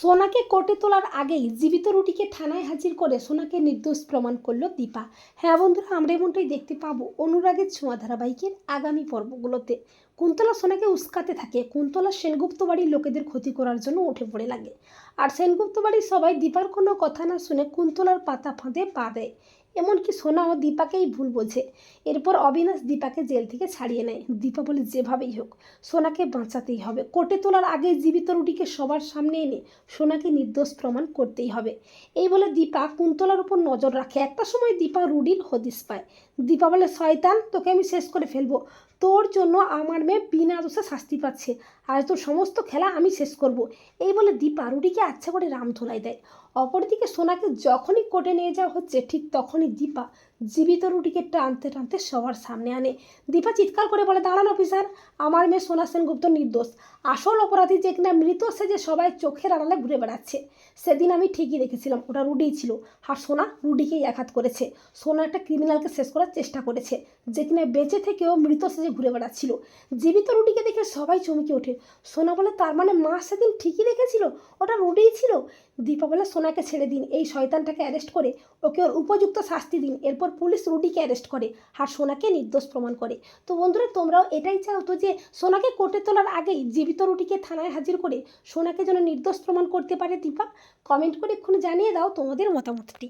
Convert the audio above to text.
সোনাকে কোর্টে তোলার আগেই জীবিত রুটিকে থানায় হাজির করে সোনাকে নির্দোষ প্রমাণ করল দীপা। হ্যাঁ বন্ধুরা, আমরা এমনটাই দেখতে পাবো অনুরাগের ছোঁয়া ধারাবাহিকের আগামী পর্বগুলোতে। কুন্তলা সোনাকে উস্কাতে থাকে। কুন্তলা সেনগুপ্ত বাড়ির লোকেদের ক্ষতি করার জন্য উঠে পড়ে লাগে। আর সেনগুপ্ত বাড়ির সবাই দীপার কোনো কথা না শুনে কুন্তলার পাতা ফাঁদে পা দেয়। এমনকি সোনা ও দীপাকেই ভুল বোঝে। এরপর অবিনাশ দীপাকে জেল থেকে ছাড়িয়ে নেয়। দীপা বলে, যেভাবেই হোক, সোনাকে বাঁচাতেই হবে। কোর্টে তোলার আগে জীবিত রুটিকে সবার সামনে এনে সোনাকে নির্দোষ প্রমাণ করতেই হবে। এই বলে দীপা কুন্তলার উপর নজর রাখে। একটা সময় দীপা রুডির হদিস পায়। দীপা বলে, শয়তান, তোকে আমি শেষ করে ফেলব। তোর জন্য আমার মেয়ে বিনা দোষে শাস্তি পাচ্ছে। আর তোর সমস্ত খেলা আমি শেষ করব। এই বলে দীপা রুডিকে আচ্ছা করে রাম ধোলাই দেয়। অপরদিকে সোনাকে যখনই কোর্টে নিয়ে যাওয়া হচ্ছে, ঠিক তখনই দীপা জীবিত রুটিকে টানতে টানতে সবার সামনে আনে। দীপা চিৎকার করে বলে, দাঁড়ান অফিসার, আমার মেয়ে সোনা সেনগুপ্ত নির্দোষ। আসল অপরাধী যে কিনা মৃত, সে যে সবাই চোখের আড়ালে ঘুরে বেড়াচ্ছে। সেদিন আমি ঠিকই দেখেছিলাম, ওটা রুডিই ছিল। আর সোনা রুডিকেই আঘাত করেছে। সোনা একটা ক্রিমিনালকে শেষ করার চেষ্টা করেছে, যে কিনা বেঁচে থেকেও মৃত সেজে ঘুরে বেড়াচ্ছিল। জীবিত রুডিকে দেখে সবাই চমকে ওঠে। সোনা বলে, তার মানে মা সেদিন ঠিকই দেখেছিল? ওটা রুডিই ছিল? দীপা বলে সোনাকে ছেড়ে দিন। এই শয়তানটাকে অ্যারেস্ট করে ওকে ওর উপযুক্ত শাস্তি দিন। এরপর পুলিশ রুডিকে অ্যারেস্ট করে আর সোনাকে নির্দোষ প্রমাণ করে। তো বন্ধুরা, তোমরাও এটাই চাও তো যে সোনাকে কোর্টে তোলার আগেই জীবিত রুটিকে থানায় হাজির করে সোনাকে যেন নির্দোষ প্রমাণ করতে পারে দীপা? কমেন্ট করে এক্ষুনি জানিয়ে দাও তোমাদের মতামতটি।